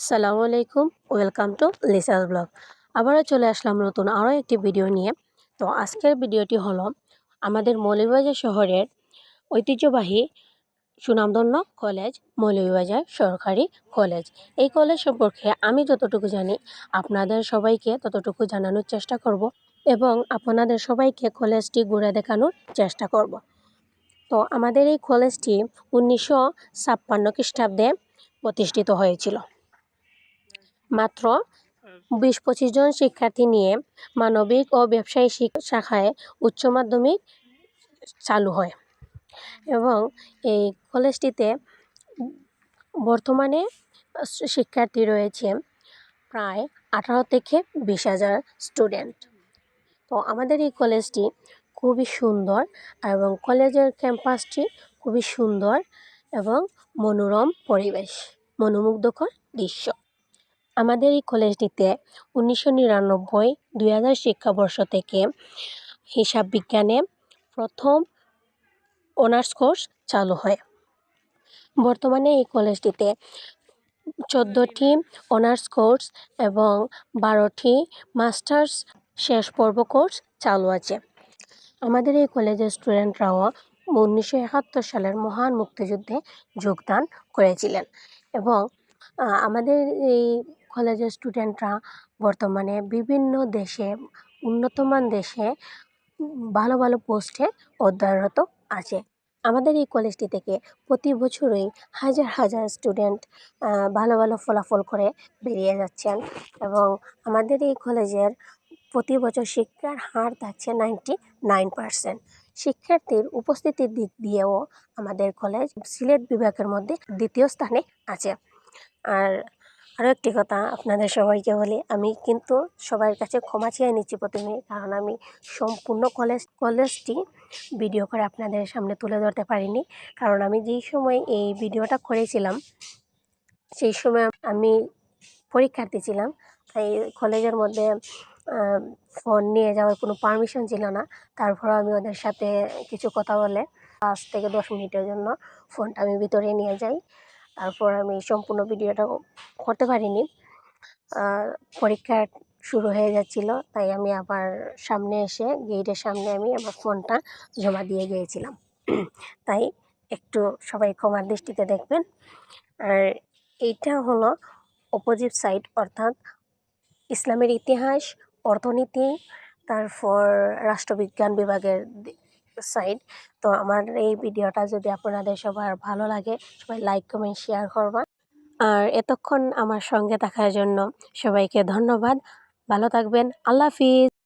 সালামু আলাইকুম, welcome to লিসাস blog. আবারও চলে আসলাম নতুন আরও একটি ভিডিও নিয়ে। তো আজকের ভিডিওটি হলো আমাদের মৌলভীবাজার শহরের ঐতিহ্যবাহী সুনামধন্য কলেজ, মৌলভীবাজার সরকারি কলেজ। এই কলেজ সম্পর্কে আমি যতটুকু জানি, আপনাদের সবাইকে ততটুকু জানানোর চেষ্টা করব এবং আপনাদের সবাইকে কলেজটি ঘুরে দেখানোর চেষ্টা করব। তো আমাদের এই কলেজটি উনিশশো ছাপ্পান্ন খ্রিস্টাব্দে প্রতিষ্ঠিত হয়েছিল। মাত্র বিশ পঁচিশ জন শিক্ষার্থী নিয়ে মানবিক ও ব্যবসায়ী শাখায় উচ্চ মাধ্যমিক চালু হয়। এবং এই কলেজটিতে বর্তমানে শিক্ষার্থী রয়েছে প্রায় আঠারো থেকে বিশ হাজার স্টুডেন্ট। তো আমাদের এই কলেজটি খুবই সুন্দর এবং কলেজের ক্যাম্পাসটি খুবই সুন্দর এবং মনোরম পরিবেশ মনোমুগ্ধকর দৃশ্য। আমাদের এই কলেজটিতে উনিশশো নিরানব্বই দুই হাজার শিক্ষাবর্ষ থেকে হিসাব বিজ্ঞানে প্রথম অনার্স কোর্স চালু হয়। বর্তমানে এই কলেজটিতে চোদ্দোটি অনার্স কোর্স এবং বারোটি মাস্টার্স শেষ পর্ব কোর্স চালু আছে। আমাদের এই কলেজের স্টুডেন্টরাও উনিশশো একাত্তর সালের মহান মুক্তিযুদ্ধে যোগদান করেছিলেন এবং আমাদের এই কলেজের স্টুডেন্টরা বর্তমানে বিভিন্ন দেশে, উন্নতমান দেশে ভালো ভালো পোস্টে অধ্যয়নরত আছে। আমাদের এই কলেজটি থেকে প্রতি বছরই হাজার হাজার স্টুডেন্ট ভালো ভালো ফলাফল করে বেরিয়ে যাচ্ছেন এবং আমাদের এই কলেজের প্রতি বছর শিক্ষার হার থাকছে নাইনটি নাইন পার্সেন্ট। শিক্ষার্থীর উপস্থিতির দিক দিয়েও আমাদের কলেজ সিলেট বিভাগের মধ্যে দ্বিতীয় স্থানে আছে। আর আরও একটি কথা আপনাদের সবাইকে বলি, আমি কিন্তু সবার কাছে ক্ষমা চেয়ে নিচ্ছি প্রথমে, কারণ আমি সম্পূর্ণ কলেজ কলেজটি ভিডিও করে আপনাদের সামনে তুলে ধরতে পারিনি। কারণ আমি যেই সময় এই ভিডিওটা করেছিলাম, সেই সময় আমি পরীক্ষার্থী ছিলাম, তাই কলেজের মধ্যে ফোন নিয়ে যাওয়ার কোনো পারমিশন ছিল না। তারপর আমি ওদের সাথে কিছু কথা বলে, পাঁচ থেকে দশ মিনিটের জন্য ফোনটা আমি ভিতরে নিয়ে যাই। তারপর আমি সম্পূর্ণ ভিডিওটা করতে পারিনি। পরীক্ষা শুরু হয়ে যাচ্ছিল, তাই আমি আবার সামনে এসে গেটের সামনে আমি আমার ফোনটা জমা দিয়ে গিয়েছিলাম। তাই একটু সবাই ক্ষমার দৃষ্টিতে দেখবেন। আর এইটা হলো অপোজিট সাইড অর্থাৎ ইসলামের ইতিহাস, অর্থনীতি, তারপর রাষ্ট্রবিজ্ঞান বিভাগের সাইড তো আমার এই ভিডিওটা যদি আপনাদের সবার ভালো লাগে, সবাই লাইক কমেন্ট শেয়ার করবা আর এতক্ষণ আমার সঙ্গে থাকার জন্য সবাইকে ধন্যবাদ। ভালো থাকবেন। আল্লাহ হাফিজ।